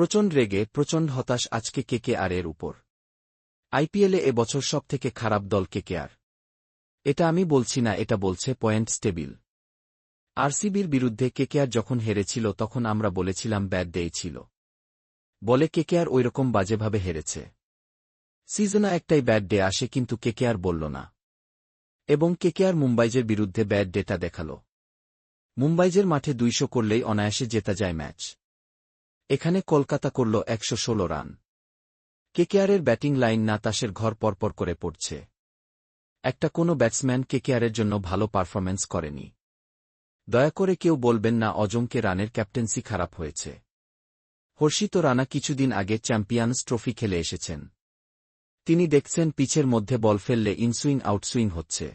প্রচণ্ড রেগে, প্রচণ্ড হতাশ আজকে কেকে আর এর উপর। আইপিএলে এবছর সব থেকে খারাপ দল কেকে আর। এটা আমি বলছি না, এটা বলছে পয়েন্ট স্টেবিল। আরসিবির বিরুদ্ধে কেকেআর যখন হেরেছিল, তখন আমরা বলেছিলাম ব্যাড ডে ছিল। বলে কেকেআর ওইরকম বাজেভাবে হেরেছে। সিজনে একটাই ব্যাট ডে আসে, কিন্তু কেকেআর বলল না। এবং কেকেআর মুম্বাইজের বিরুদ্ধে ব্যাড ডেটা দেখাল। মুম্বাইজের মাঠে দুইশো করলেই অনায়াসে জেতা যায় ম্যাচ। এখানে কলকাতা করল একশো ষোলো রান। কেকেআরের ব্যাটিং লাইন না তাসের ঘর পরপর করে পড়ছে। একটা কোনো ব্যাটসম্যান কেকেআরের জন্য ভালো পারফরম্যান্স করেনি। দয়া করে কেউ বলবেন না অজমকে রানের ক্যাপ্টেন্সি খারাপ হয়েছে। হর্ষিত রানা কিছুদিন আগে চ্যাম্পিয়ন্স ট্রফি খেলে এসেছেন। তিনি দেখছেন পিচের মধ্যে বল ফেললে ইনসুইং আউটসুইং হচ্ছে।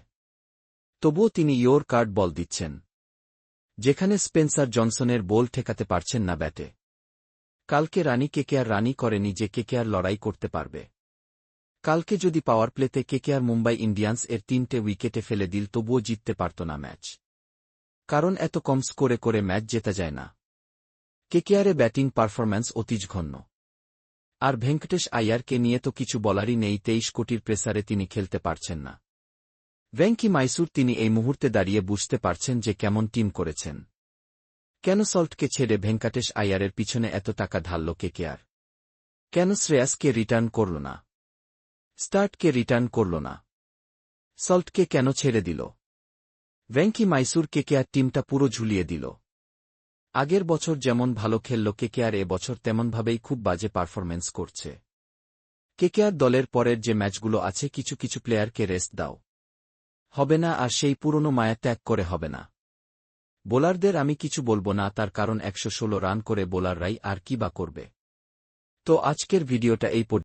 তবুও তিনি ইয়োর কার্ড বল দিচ্ছেন। যেখানে স্পেন্সার জনসনের বোল ঠেকাতে পারছেন না ব্যাটে। কালকে রানী কেকেআর রানি করেনি যে কেকেআর লড়াই করতে পারবে। কালকে যদি পাওয়ার প্লেতে কেকেআর মুম্বাই ইন্ডিয়ান্স এর তিনটে উইকেটে ফেলে দিল, তবুও জিততে পারত না ম্যাচ। কারণ এত কম স্কোরে করে ম্যাচ জেতা যায় না। কেকেআরে ব্যাটিং পারফরম্যান্স অতিজঘন্য আর ভেঙ্কটেশ আয়ারকে নিয়ে তো কিছু বলারই নেই, তেইশ কোটির প্রেসারে তিনি খেলতে পারছেন না। ভেঙ্কি মাইসুর তিনি এই মুহূর্তে দাঁড়িয়ে বুঝতে পারছেন যে কেমন টিম করেছেন। কেন সল্টকে ছেড়ে ভেঙ্কাটেশ আয়ারের পিছনে এত টাকা ঢালল কেকেআর কেন শ্রেয়াসকে রিটার্ন করল না? স্টার্টকে রিটার্ন করল না? সল্টকে কেন ছেড়ে দিল? ভেঙ্কি মাইসুর কেকেআর টিমটা পুরো ঝুলিয়ে দিল? আগের বছর যেমন ভালো খেলল কেকেআর এ বছর তেমনভাবেই খুব বাজে পারফরমেন্স করছে। কেকেআর দলের পরের যে ম্যাচগুলো আছে, কিছু কিছু প্লেয়ারকে রেস্ট দাও। হবে না আর সেই পুরনো মায়া ত্যাগ করে হবে না। বোলারদের আমি কিছু বলব না, তার কারণ একশো ষোলো রান করে বোলাররাই আর কি বা করবে। তো আজকের ভিডিওটা এই